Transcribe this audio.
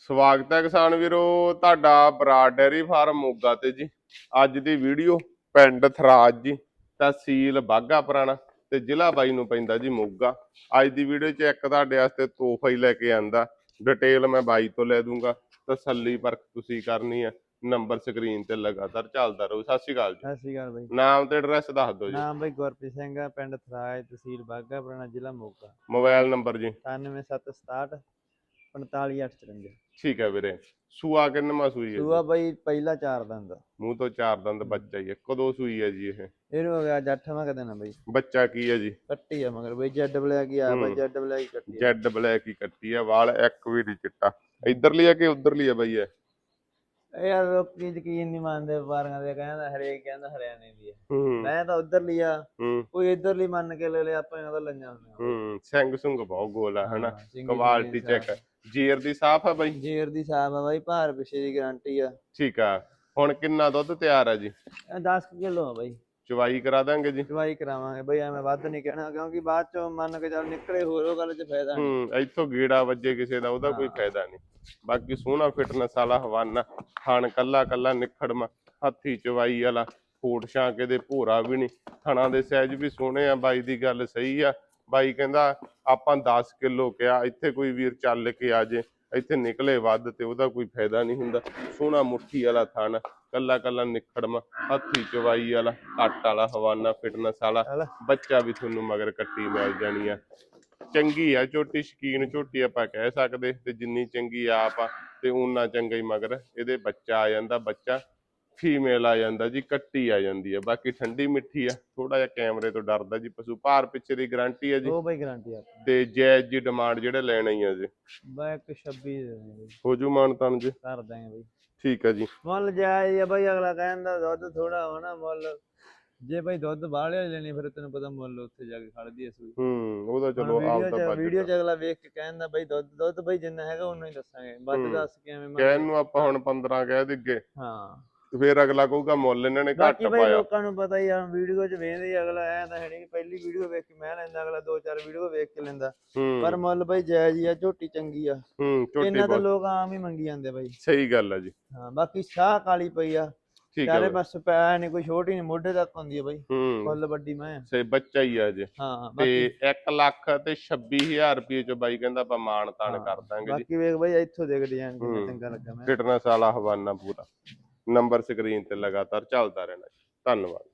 ਸਵਾਗਤ ਹੈ ਕਿਸਾਨ ਵੀਰੋ ਤੁਹਾਡਾ ਬਰਾੜ ਡੈਰੀ ਫਾਰਮ ਮੋਗਾ ਤੇ ਜੀ। ਅੱਜ ਦੀ ਵੀਡੀਓ ਪਿੰਡ ਥਰਾਜ ਜੀ ਤਹਿਸੀਲ ਬਾਗਾ ਪੁਰਾਣਾ ਤੇ ਜ਼ਿਲ੍ਹਾ ਬਾਈ ਨੂੰ ਪੈਂਦਾ ਜੀ ਮੋਗਾ। ਅੱਜ ਦੀ ਵੀਡੀਓ 'ਚ ਇੱਕ ਤੁਹਾਡੇ ਵਾਸਤੇ ਤੋਹਫਾ ਹੀ ਲੈ ਕੇ ਆਂਦਾ। ਡਿਟੇਲ ਮੈਂ ਬਾਈ ਤੋਂ ਲੈ ਦੂੰਗਾ ਤਸੱਲੀ ਪਰਖ ਤੁਸੀਂ ਕਰਨੀ ਹੈ। ਨੰਬਰ ਸਕਰੀਨ ਤੇ ਲਗਾਤਾਰ ਚੱਲਦਾ ਰਹੂ। ਸਤਿ ਸ਼੍ਰੀ ਅਕਾਲ ਜੀ। ਸਤਿ ਸ਼੍ਰੀ ਅਕਾਲ ਬਾਈ। ਨਾਮ ਤੇ ਐਡਰੈਸ ਦੱਸ ਦਿਓ ਜੀ। ਨਾਮ ਬਾਈ ਗੁਰਪ੍ਰੀਤ ਸਿੰਘ ਆ ਪਿੰਡ ਥਰਾਜ ਤਹਿਸੀਲ ਬਾਗਾ ਪੁਰਾਣਾ ਜ਼ਿਲ੍ਹਾ ਮੋਗਾ। ਮੋਬਾਈਲ ਨੰਬਰ ਜੀ। 9767 45854 ਠੀਕ ਹੈ ਵੀਰੇ। ਸੂਆ ਕਿੰਨਵਾਂ ਸੂਈ ਹੈ? ਸੂਆ ਬਾਈ ਪਹਿਲਾ ਚਾਰ ਦੰਦ। ਮੂੰਹ ਤੋਂ ਚਾਰ ਦੰਦ ਬੱਚਾ ਹੀ ਹੈ। ਕਦੋਂ ਸੂਈ ਹੈ ਜੀ ਇਹ? ਇਹਨੂੰ ਹੋ ਗਿਆ ਅੱਜ ਅੱਠਵਾਂ ਕਦੇ ਨਾ ਬਾਈ। ਬੱਚਾ ਕੀ ਹੈ ਜੀ? ਕੱਟੀ ਆ ਮਗਰ ਬਾਈ ਜੈਡ ਬਲੈਕ ਹੀ ਆ ਬਾਈ। ਜੈਡ ਬਲੈਕ ਹੀ ਕੱਟੀ ਜੈਡ ਬਲੈਕ ਹੀ ਕੱਟੀ ਆ ਵਾਲ ਇੱਕ ਵੀ ਨਹੀਂ ਚਿੱਟਾ। ਇਧਰਲੀ ਆ ਕਿ ਉਧਰਲੀ ਆ ਬਈ ਇਹ? ਯਾਰ ਲੋਕੀ ਯਕੀਨ ਨਹੀਂ ਮੰਨਦੇ ਵਪਾਰੀਆਂ ਦੇ ਕਹਿੰਦਾ ਹਰੇਕ ਕਹਿੰਦਾ ਹਰਿਆਣੇ ਦੀ ਹੂੰ। ਮੈਂ ਤਾਂ ਉਧਰਲੀ ਆ। ਹੂੰ। ਕੋਈ ਇਧਰਲੀ ਮੰਨ ਕੇ ਲੈ ਲਿਆ ਆਪਾਂ ਇਹਨਾਂ ਦਾ ਲਈਆਂ ਹੁੰਦੀਆਂ। ਹੂੰ ਸਿੰਘ ਸੁੰਗ ਬਹੁਤ ਗੋਲ ਆ ਹਨਾ? ਕੁਆਲਿਟੀ ਸਿੰਗੀ ਚੈੱਕ ਜੀਰ ਦੀ ਸਾਫ਼ ਆ ਬਈ? ਜੇਰ ਦੀ ਸਾਬ ਆ ਬਾਈ ਭਾਰ ਪਿਛੇ ਦੀ ਗਾਰੰਟੀ ਆ। ਠੀਕ ਆ। ਹੁਣ ਕਿੰਨਾ ਦੁੱਧ ਤਿਆਰ ਆ ਜੀ? ਇਹ 10 ਕਿਲੋ ਆ ਬਾਈ। ਚਵਾਈ ਕਰਾ ਦਾਂਗੇ ਜੀ। ਦਵਾਈ ਕਰਾਵਾਂਗੇ ਬਈ ਐਵੇਂ ਵੱਧ ਨਹੀਂ ਕਹਿਣਾ ਕਿਉਂਕਿ ਬਾਅਦ ਚੋਂ ਮੰਨ ਕੇ ਚੱਲ ਨਿਕਲੇ ਹੋਰ ਉਹ ਗੱਲ 'ਚ ਫਾਇਦਾ ਨਹੀਂ। ਹੂੰ ਇੱਥੋਂ ਗੇੜਾ ਵੱਜੇ ਕਿਸੇ ਦਾ ਉਹਦਾ ਕੋਈ। ਫਾਇਦਾ ਨਹੀਂ। ਬਾਕੀ ਸੋਹਣਾ ਫਿਟਨੈਸ ਵਾਲਾ ਹਵਾਨਾ ਖਾਣ ਕੱਲਾ ਕੱਲਾ ਨਿਖੜਮਾ ਹੱਥੀ ਚਵਾਈ ਵਾਲਾ ਫੂਟ ਛਾਂਕੇ ਦੇ ਭੋਰਾ ਵੀ ਨਹੀਂ। ਥਣਾ ਦੇ ਸਾਈਜ਼ ਵੀ ਸੋਹਣੇ ਆ ਬਾਈ ਦੀ ਗੱਲ ਸਹੀ ਆ। ਬਾਈ ਕਹਿੰਦਾ ਆਪਾਂ 10 ਕਿਲੋ ਕਿਹਾ ਇੱਥੇ ਕੋਈ ਵੀਰ ਚੱਲ ਕੇ ਆ ਜੇ ਇੱਥੇ ਨਿਕਲੇ ਵੱਧ ਤੇ ਉਹਦਾ ਕੋਈ ਫਾਇਦਾ ਨਹੀਂ ਹੁੰਦਾ। ਸੋਹਣਾ ਮੁੱਠੀ ਵਾਲਾ ਥਣ ਕੱਲਾ ਕੱਲਾ ਨਿਖੜਮਾ ਹੱਥੀ ਚਵਾਈ ਵਾਲਾ ਕੱਟ ਵਾਲਾ ਹਵਾਨਾ ਫਿਟਨੈਸ ਵਾਲਾ। ਬੱਚਾ ਵੀ ਤੁਹਾਨੂੰ ਮਗਰ ਕੱਟੀ ਮਿਲ ਜਾਣੀ ਆ। ਚੰਗੀ ਆ ਝੋਟੀ ਸ਼ਕੀਨ ਝੋਟੀ ਆਪਾਂ ਕਹਿ ਸਕਦੇ ਤੇ ਜਿੰਨੀ ਚੰਗੀ ਆਪ ਆ ਤੇ ਉਨਾ ਚੰਗਾ ਹੀ ਮਗਰ। ਇਹਦੇ ਬੱਚਾ ਆ ਜਾਂਦਾ ਬੱਚਾ ਫੀਮੇਲ ਆ ਜਾਂਦਾ ਜੀ ਕੱਟੀ ਆ ਜਾਂਦੀ ਆ ਬਾਕੀ ਠੰਡੀ ਮਿੱਠੀ ਆ ਥੋੜਾ ਜਿਹਾ ਕੈਮਰੇ ਤੋਂ ਡਰਦਾ ਜੀ ਪਸ਼ੂ। ਭਾਰ ਪਿੱਛੇ ਦੀ ਗਾਰੰਟੀ ਆ ਜੀ। ਉਹ ਬਾਈ ਗਾਰੰਟੀ ਆ। ਤੇ ਜਾਇਜ਼ ਜੀ ਡਿਮਾਂਡ ਜਿਹੜੇ ਲੈਣਾ ਹੀ ਆ ਜੀ। ਬਾਈ ਇੱਕ 26 ਦੇ ਬਾਈ। ਹੋ ਜੂ ਮਾਨ ਤਾਨ ਜੀ। ਕਰ ਦਾਂਗੇ ਬਾਈ। ਠੀਕ ਆ ਜੀ। ਮੁੱਲ ਜਾਇਜ਼ ਆ ਬਾਈ ਅਗਲਾ ਕਹਿੰਦਾ ਦੁੱਧ ਥੋੜਾ ਹੋਣਾ ਮੁੱਲ। ਜੇ ਬਾਈ ਦੁੱਧ ਬਾਹਲਿਆ ਲੈਣੀ ਫਿਰ ਤੈਨੂੰ ਪਤਾ ਮੁੱਲ ਉੱਥੇ ਜਾ ਕੇ ਖੜਦੀ ਐ ਸੂਈ। ਹੂੰ ਉਹਦਾ ਚਲੋ ਆਪ ਦਾ ਚ ਵੀਡੀਓ ਚ ਬਜਟ ਅਗਲਾ ਵੇਖ ਕੇ ਕਹਿੰਦਾ ਬਾਈ ਦੁੱਧ ਦੁੱਧ ਬਾਈ ਜਿੰਨਾ ਹੈਗਾ ਉਨਾ ਹੀ ਦੱਸਾਂਗੇ। ਵੱਧ ਹੂੰ। ਦੱਸ ਕੇ ਐਵੇਂ ਕਹਿਣ ਨੂੰ ਆਪਾਂ ਹੁਣ 15 ਕਹਿ ਦਿੱਗੇ। ਹਾਂ। ਫਿਰ ਅਗਲਾ ਕਹੂਗਾ ਮੁੱਲ ਇਹਨਾਂ ਨੇ ਘੱਟ ਬਾਕੀ ਪਾਇਆ। ਲੋਕਾਂ ਨੂੰ ਪਤਾ ਹੀ ਆ ਵੀਡੀਓ ਚ ਵੇਖਦੇ ਹੀ ਅਗਲਾ ਐ ਤਾਂ ਹੈ ਨਹੀਂ ਪਹਿਲੀ ਵੀਡੀਓ ਵੇਖ ਕੇ ਮੈਂ ਲੈਂਦਾ ਅਗਲਾ ਦੋ ਚਾਰ ਵੀਡੀਓ ਵੇਖ ਕੇ ਲੈਂਦਾ। ਪਰ ਮੁੱਲ ਬਾਈ ਜਾਇਜ਼ ਹੀ ਆ ਝੋਟੀ ਚੰਗੀ ਆ। ਹੂੰ ਝੋਟੀ ਇਹਨਾਂ ਬਹੁਤ। ਲੋਕ ਆਮ ਹੀ ਮੰਗੀ ਜਾਂਦੇ ਬਾਈ। ਸਹੀ ਗੱਲ ਆ ਜੀ। ਹਾਂ ਬਾਕੀ ਸ਼ਾਹ ਕਾਲੀ ਪਈ ਆ। ਠੀਕ ਆ ਚਾਰੇ ਬਾਈ। ਪਾਸੇ ਪੈ ਨਹੀਂ ਕੋਈ ਛੋਟੀ ਨਹੀਂ ਮੋਢੇ ਤੱਕ ਹੁੰਦੀ ਆ ਬਾਈ। ਹੂੰ। ਫੁੱਲ ਵੱਡੀ ਮੈਂ। ਆ। ਸੇ ਬੱਚਾ ਹੀ ਆ ਜੀ। ਹਾਂ ਤੇ ਬਾਕੀ 1 ਲੱਖ ਤੇ 26000 ਰੁਪਏ ਚ ਬਾਈ ਕਹਿੰਦਾ ਆਪਾਂ ਮਾਣ ਤਾਣ ਹਾਂ, ਕਰ ਦਾਂਗੇ ਜੀ। ਬਾਕੀ ਵੇਖ ਬਾਈ ਇੱਥੋਂ ਦੇਖ ਡਿਜ਼ਾਈਨ ਕਿੰਨਾ ਹੂੰ। ਚੰਗਾ ਲੱਗਾ ਮੈਂ। ਫਿਟਨੈਸ ਵਾਲਾ ਹਵਾਨਾ ਪੂਰਾ। ਨੰਬਰ ਸਕਰੀਨ ਤੇ ਲਗਾਤਾਰ ਚੱਲਦਾ ਰਹਿਣਾ। ਧੰਨਵਾਦ।